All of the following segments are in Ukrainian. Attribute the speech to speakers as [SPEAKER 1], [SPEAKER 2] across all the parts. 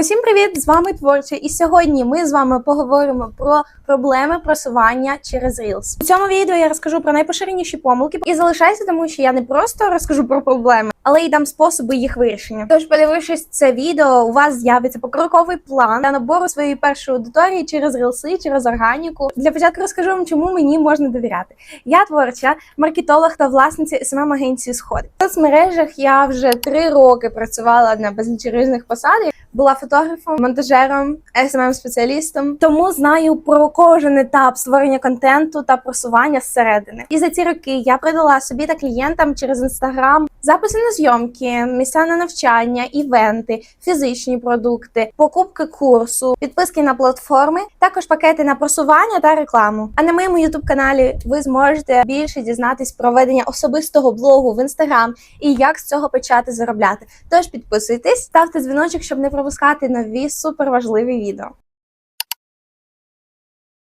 [SPEAKER 1] Усім привіт! З вами Творча, і сьогодні ми з вами поговоримо про проблеми просування через Reels. У цьому відео я розкажу про найпоширеніші помилки і залишайся, тому що я не просто розкажу про проблеми, але й дам способи їх вирішення. Тож, подивившись це відео, у вас з'явиться покроковий план для набору своєї першої аудиторії через рілси, через органіку. Для початку розкажу вам, чому мені можна довіряти. Я творча, маркетолог та власниця смм агенції Сходи. В соцмережах я вже три роки працювала на безліч різних посадах. Була фотографом, монтажером, smm спеціалістом тому знаю про кожен етап створення контенту та просування зсередини. І за ці роки я придала собі та клієнтам через інстаграм записи на зйомки, місця на навчання, івенти, фізичні продукти, покупки курсу, підписки на платформи, також пакети на просування та рекламу. А на моєму ютуб каналі ви зможете більше дізнатись про ведення особистого блогу в інстаграм і як з цього почати заробляти. Тож підписуйтесь, ставте дзвіночок, щоб не пропускати нові суперважливі відео.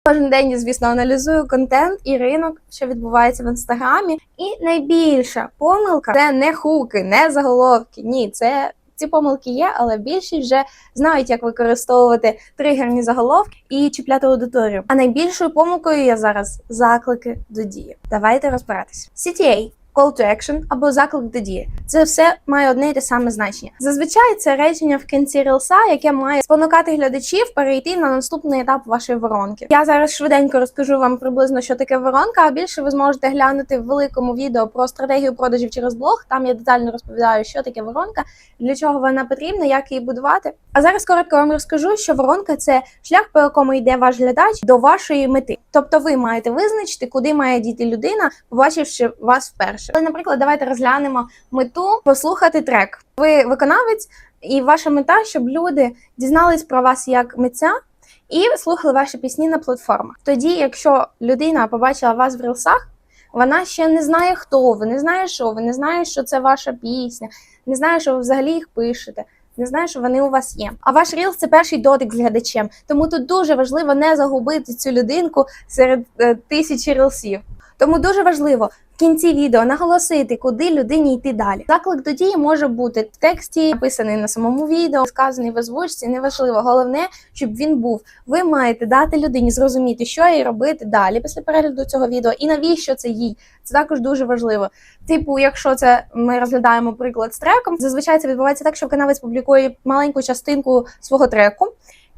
[SPEAKER 1] Кожен день звісно, аналізую контент і ринок, що відбувається в інстаграмі. І найбільша помилка це не хуки, не заголовки. Ні, це ці помилки є, але більшість вже знають, як використовувати тригерні заголовки і чіпляти аудиторію. А найбільшою помилкою є зараз заклики до дії. Давайте розбиратись. CTA Call to action або заклик до дії. Це все має одне і те саме значення. Зазвичай це речення в кінці рілса, яке має спонукати глядачів перейти на наступний етап вашої воронки. Я зараз швиденько розкажу вам приблизно, що таке воронка. А більше ви зможете глянути в великому відео про стратегію продажів через блог. Там я детально розповідаю, що таке воронка, для чого вона потрібна, як її будувати. А зараз коротко вам розкажу, що воронка це шлях, по якому йде ваш глядач до вашої мети. Тобто, ви маєте визначити, куди має діти людина, побачивши вас вперше. Але, наприклад, давайте розглянемо мету послухати трек. Ви виконавець, і ваша мета, щоб люди дізнались про вас як митця. І слухали ваші пісні на платформах. Тоді, якщо людина побачила вас в рілсах, вона ще не знає, хто ви, не знає, що ви, не знає, що це ваша пісня, не знає, що ви взагалі їх пишете, не знає, що вони у вас є. А ваш рілс це перший дотик з глядачем. Тому тут дуже важливо не загубити цю людинку серед е, тисячі рілсів. Тому дуже важливо кінці відео наголосити, куди людині йти далі. Заклик до дії може бути в тексті, написаний на самому відео, сказаний в озвучці. Неважливо. Головне, щоб він був. Ви маєте дати людині зрозуміти, що їй робити далі після перегляду цього відео, і навіщо це їй. Це також дуже важливо. Типу, якщо це ми розглядаємо приклад з треком, зазвичай це відбувається так, що виконавець публікує маленьку частинку свого треку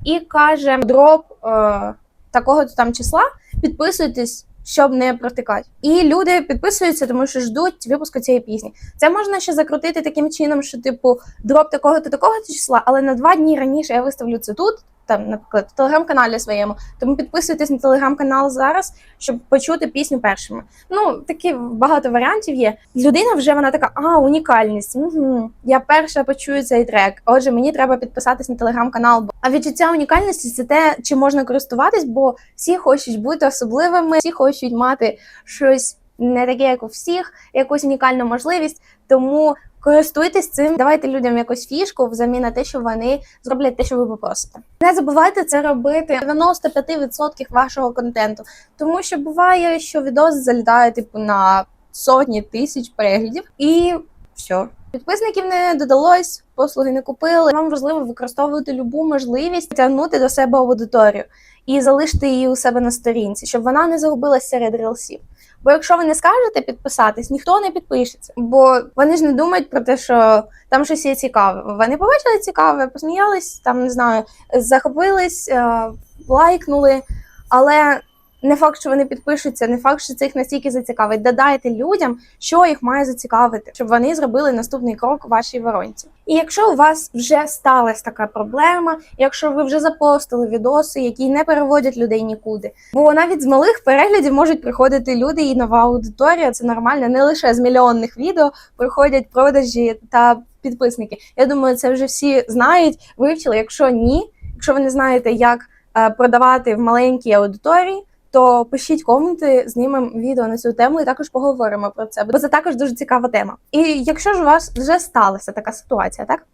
[SPEAKER 1] і каже дроп е, такого там числа. Підписуйтесь щоб не протикати. І люди підписуються, тому що ждуть випуску цієї пісні. Це можна ще закрутити таким чином, що типу дроп такого-то такого числа, але на два дні раніше я виставлю це тут. Там, наприклад, в телеграм-каналі своєму, тому підписуйтесь на телеграм-канал зараз, щоб почути пісню першими. Ну такі багато варіантів є. Людина вже вона така, а унікальність. Угу. Я перша почую цей трек. Отже, мені треба підписатись на телеграм-канал. А відчуття унікальності це те, чи можна користуватись, бо всі хочуть бути особливими, всі хочуть мати щось не таке, як у всіх, якусь унікальну можливість. Тому користуйтесь цим, давайте людям якусь фішку взамін на те, що вони зроблять те, що ви попросите. Не забувайте це робити 95% вашого контенту, тому що буває, що відос залітає типу на сотні тисяч переглядів, і все. Підписників не додалось, послуги не купили. Вам важливо використовувати любу можливість тягнути до себе аудиторію і залишити її у себе на сторінці, щоб вона не загубилась серед рілсів. Бо якщо ви не скажете підписатись, ніхто не підпишеться. Бо вони ж не думають про те, що там щось є цікаве. Вони побачили цікаве, посміялись, там не знаю, захопились, е, лайкнули, але. Не факт, що вони підпишуться, не факт, що це їх настільки зацікавить. Додайте людям, що їх має зацікавити, щоб вони зробили наступний крок у вашій воронці. І якщо у вас вже сталася така проблема, якщо ви вже запостили відоси, які не переводять людей нікуди, бо навіть з малих переглядів можуть приходити люди і нова аудиторія. Це нормально, не лише з мільйонних відео приходять продажі та підписники. Я думаю, це вже всі знають, вивчили. Якщо ні, якщо ви не знаєте, як е, продавати в маленькій аудиторії то пишіть коменти, знімемо відео на цю тему і також поговоримо про це, бо це також дуже цікава тема. І якщо ж у вас вже сталася така ситуація, так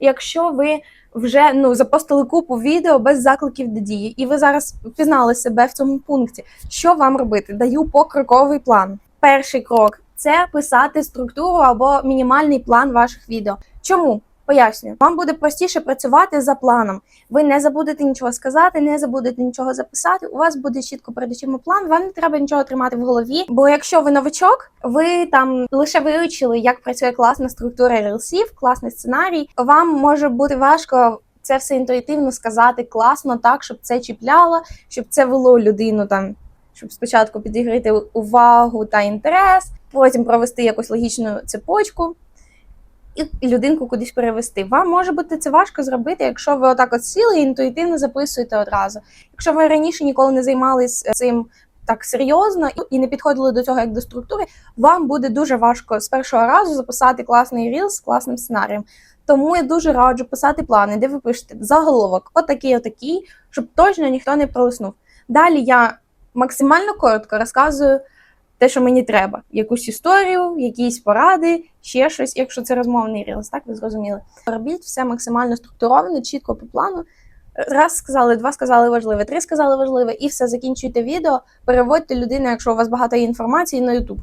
[SPEAKER 1] якщо ви вже ну запостили купу відео без закликів до дії, і ви зараз впізнали себе в цьому пункті, що вам робити? Даю покроковий план. Перший крок це писати структуру або мінімальний план ваших відео. Чому? Пояснюю, вам буде простіше працювати за планом. Ви не забудете нічого сказати, не забудете нічого записати. У вас буде чітко перед очима план. Вам не треба нічого тримати в голові. Бо якщо ви новачок, ви там лише вивчили, як працює класна структура рілсів, класний сценарій. Вам може бути важко. Це все інтуїтивно сказати класно, так щоб це чіпляло, щоб це вело людину там, щоб спочатку підігрити увагу та інтерес, потім провести якусь логічну цепочку і людинку кудись перевести. Вам може бути це важко зробити, якщо ви отак от сіли і інтуїтивно записуєте одразу. Якщо ви раніше ніколи не займалися цим так серйозно і не підходили до цього як до структури, вам буде дуже важко з першого разу записати класний ріл з класним сценарієм. Тому я дуже раджу писати плани, де ви пишете заголовок, отакий, отакий, щоб точно ніхто не пролиснув. Далі я максимально коротко розказую те, що мені треба. Якусь історію, якісь поради, ще щось, якщо це розмовний рілс, так ви зрозуміли. Робіть все максимально структуровано, чітко по плану. Раз сказали, два сказали важливе, три сказали важливе, і все, закінчуйте відео, переводьте людину, якщо у вас багато інформації, на YouTube.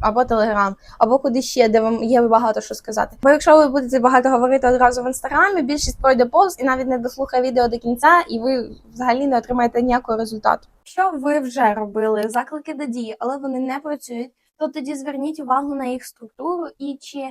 [SPEAKER 1] Або Телеграм, або куди ще, де вам є багато що сказати. Бо якщо ви будете багато говорити одразу в інстаграмі, більшість пройде повз і навіть не дослухає відео до кінця, і ви взагалі не отримаєте ніякого результату. Якщо ви вже робили заклики до дії, але вони не працюють, то тоді зверніть увагу на їх структуру і чи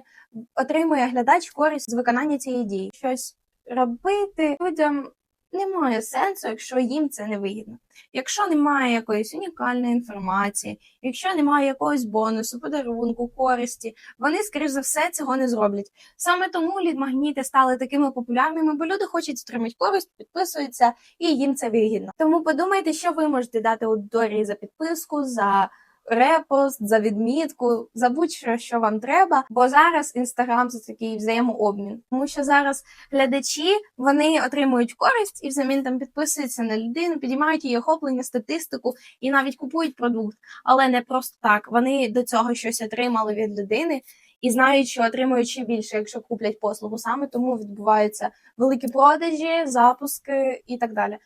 [SPEAKER 1] отримує глядач користь з виконання цієї дії. Щось робити людям немає сенсу, якщо їм це не вигідно. Якщо немає якоїсь унікальної інформації, якщо немає якогось бонусу, подарунку, користі, вони, скоріш за все, цього не зроблять. Саме тому лідмагніти стали такими популярними, бо люди хочуть отримати користь, підписуються, і їм це вигідно. Тому подумайте, що ви можете дати аудиторії за підписку, за репост, за відмітку, за будь-що, що вам треба. Бо зараз інстаграм це такий взаємообмін. Тому що зараз глядачі вони отримують користь і взамін там підписуються на людину, підіймають її охоплення, статистику і навіть купують продукт, але не просто так. Вони до цього щось отримали від людини. І знають, що отримують ще більше, якщо куплять послугу саме, тому відбуваються великі продажі, запуски і так далі.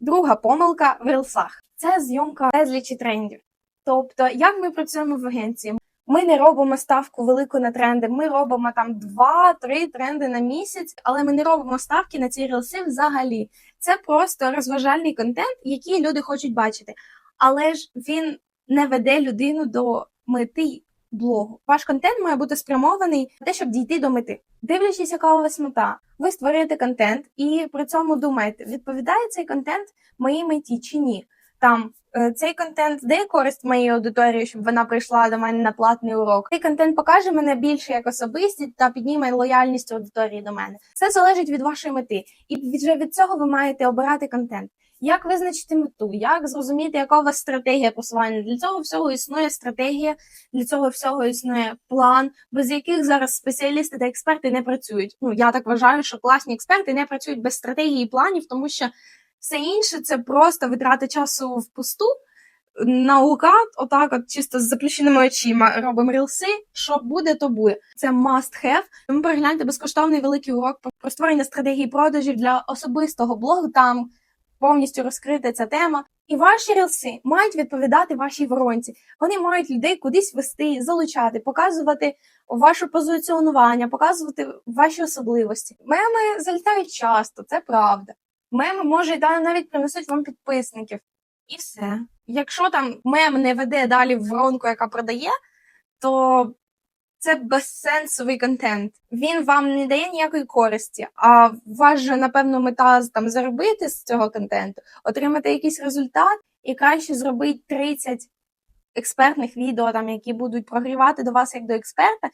[SPEAKER 1] Друга помилка в рилсах це зйомка безлічі трендів. Тобто, як ми працюємо в агенції? Ми не робимо ставку велику на тренди. Ми робимо там два-три тренди на місяць, але ми не робимо ставки на ці рілси взагалі. Це просто розважальний контент, який люди хочуть бачити. Але ж він не веде людину до мети блогу. Ваш контент має бути спрямований на те, щоб дійти до мети. Дивлячись, яка у вас мета, ви створюєте контент і при цьому думаєте, відповідає цей контент моїй меті чи ні. Там е, цей контент дає користь моїй аудиторії, щоб вона прийшла до мене на платний урок. Цей контент покаже мене більше як особистість та підніме лояльність аудиторії до мене. Це залежить від вашої мети, і вже від цього ви маєте обирати контент. Як визначити мету, як зрозуміти, яка у вас стратегія просування? Для цього всього існує стратегія, для цього всього існує план, без яких зараз спеціалісти та експерти не працюють. Ну я так вважаю, що класні експерти не працюють без стратегії і планів, тому що все інше це просто витрати часу впусту. Наука, отак, от чисто з заплющеними очима робимо рілси. Що буде, то буде. Це must have. Тому перегляньте безкоштовний великий урок про створення стратегії продажів для особистого блогу. Там повністю розкрита ця тема. І ваші рілси мають відповідати вашій воронці. Вони мають людей кудись вести, залучати, показувати ваше позиціонування, показувати ваші особливості. Меми залітають часто, це правда. Меми може навіть принесуть вам підписників. І все. Якщо там мем не веде далі в воронку, яка продає, то це безсенсовий контент. Він вам не дає ніякої користі. А ваш же, напевно, мета там заробити з цього контенту, отримати якийсь результат і краще зробити 30 експертних відео, там які будуть прогрівати до вас як до експерта,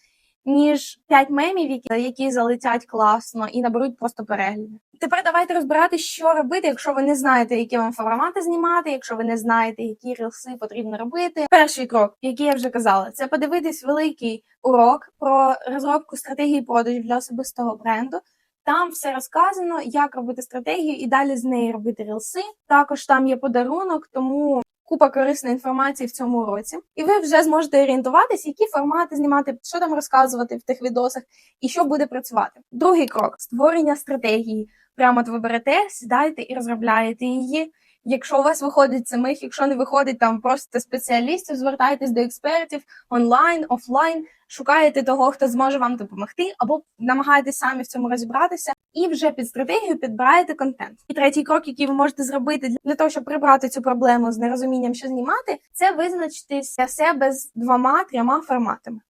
[SPEAKER 1] ніж 5 мемів, які, залетять класно і наберуть просто перегляди. Тепер давайте розбирати, що робити, якщо ви не знаєте, які вам формати знімати, якщо ви не знаєте, які рілси потрібно робити. Перший крок, який я вже казала, це подивитись великий урок про розробку стратегії продажів для особистого бренду. Там все розказано, як робити стратегію і далі з неї робити рілси. Також там є подарунок, тому купа корисної інформації в цьому році, і ви вже зможете орієнтуватись, які формати знімати, що там розказувати в тих відосах і що буде працювати. Другий крок створення стратегії. Прямо от ви берете, сідаєте і розробляєте її. Якщо у вас виходить самих, якщо не виходить там просто спеціалістів, звертайтесь до експертів онлайн, офлайн. шукаєте того, хто зможе вам допомогти, або намагаєтесь самі в цьому розібратися, і вже під стратегію підбираєте контент. І третій крок, який ви можете зробити для того, щоб прибрати цю проблему з нерозумінням, що знімати, це визначитись для себе з двома-трьома форматами.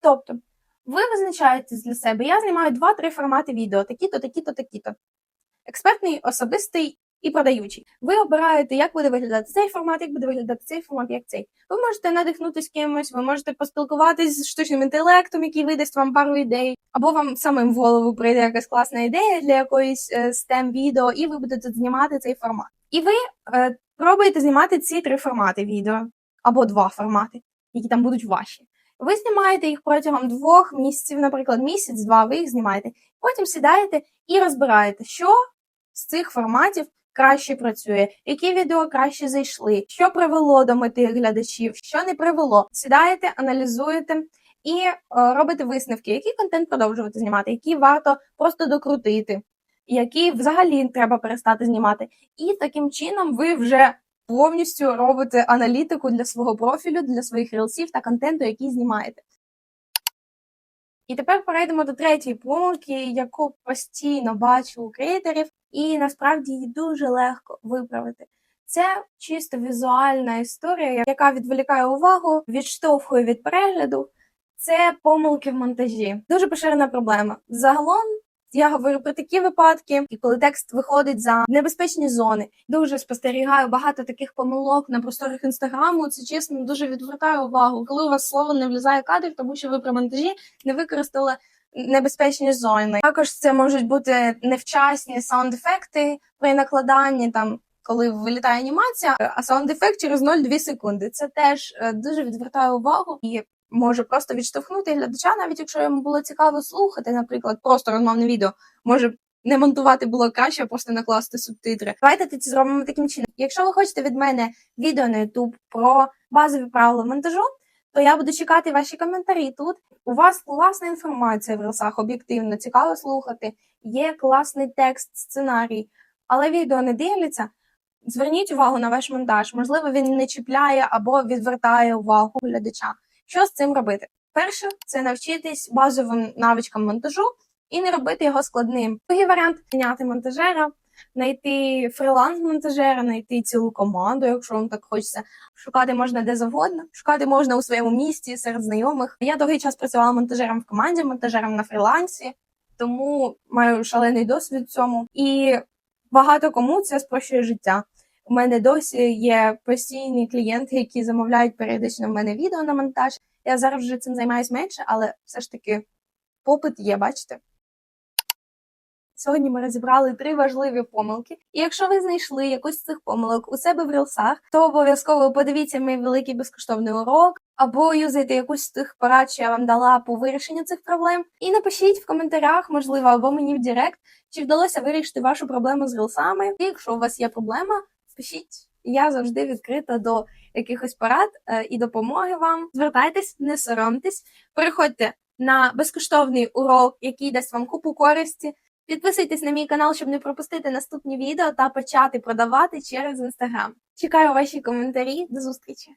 [SPEAKER 1] Тобто, ви визначаєтесь для себе. Я знімаю два-три формати відео: такі-то, такі-то, такі-то. Експертний, особистий і продаючий. Ви обираєте, як буде виглядати цей формат, як буде виглядати цей формат, як цей. Ви можете надихнутися кимось, ви можете поспілкуватись з штучним інтелектом, який видасть вам пару ідей, або вам самим в голову прийде якась класна ідея для якоїсь е, STEM відео, і ви будете знімати цей формат. І ви е, пробуєте знімати ці три формати відео або два формати, які там будуть ваші. Ви знімаєте їх протягом двох місяців, наприклад, місяць-два, ви їх знімаєте. Потім сідаєте і розбираєте, що з цих форматів краще працює, які відео краще зайшли, що привело до мети глядачів, що не привело. Сідаєте, аналізуєте і е, робите висновки, який контент продовжувати знімати, який варто просто докрутити, який взагалі треба перестати знімати. І таким чином ви вже повністю робите аналітику для свого профілю, для своїх рілсів та контенту, який знімаєте. І тепер перейдемо до третьої помилки, яку постійно бачу у креаторів, і насправді її дуже легко виправити. Це чисто візуальна історія, яка відволікає увагу, відштовхує від перегляду. Це помилки в монтажі. Дуже поширена проблема. Загалом я говорю про такі випадки, і коли текст виходить за небезпечні зони. Дуже спостерігаю багато таких помилок на просторах інстаграму. Це чесно дуже відвертає увагу. Коли у вас слово не влізає кадр, тому що ви при монтажі не використали небезпечні зони. Також це можуть бути невчасні саунд-ефекти при накладанні там. Коли вилітає анімація, а саунд-ефект через 0,2 секунди. Це теж е, дуже відвертає увагу і може просто відштовхнути глядача, навіть якщо йому було цікаво слухати, наприклад, просто розмовне відео, може не монтувати було краще, а просто накласти субтитри. Давайте це зробимо таким чином. Якщо ви хочете від мене відео на YouTube про базові правила монтажу, то я буду чекати ваші коментарі тут. У вас класна інформація в рилсах, об'єктивно, цікаво слухати, є класний текст, сценарій, але відео не дивляться. Зверніть увагу на ваш монтаж. Можливо, він не чіпляє або відвертає увагу глядача. Що з цим робити? Перше, це навчитись базовим навичкам монтажу і не робити його складним. Другий варіант зняти монтажера, знайти фриланс-монтажера, знайти цілу команду, якщо вам так хочеться. Шукати можна де завгодно, шукати можна у своєму місті серед знайомих. Я довгий час працювала монтажером в команді, монтажером на фрілансі, тому маю шалений досвід в цьому. І багато кому це спрощує життя. У мене досі є постійні клієнти, які замовляють періодично в мене відео на монтаж. Я зараз вже цим займаюся менше, але все ж таки попит є, бачите? Сьогодні ми розібрали три важливі помилки. І якщо ви знайшли якусь з цих помилок у себе в рілсах, то обов'язково подивіться мій великий безкоштовний урок, або юзайте якусь з тих порад, що я вам дала по вирішенню цих проблем. І напишіть в коментарях, можливо, або мені в Директ, чи вдалося вирішити вашу проблему з рілсами. І якщо у вас є проблема, пишіть. Я завжди відкрита до якихось порад е, і допомоги вам. Звертайтесь, не соромтесь, переходьте на безкоштовний урок, який дасть вам купу користі. Підписуйтесь на мій канал, щоб не пропустити наступні відео та почати продавати через інстаграм. Чекаю ваші коментарі. До зустрічі!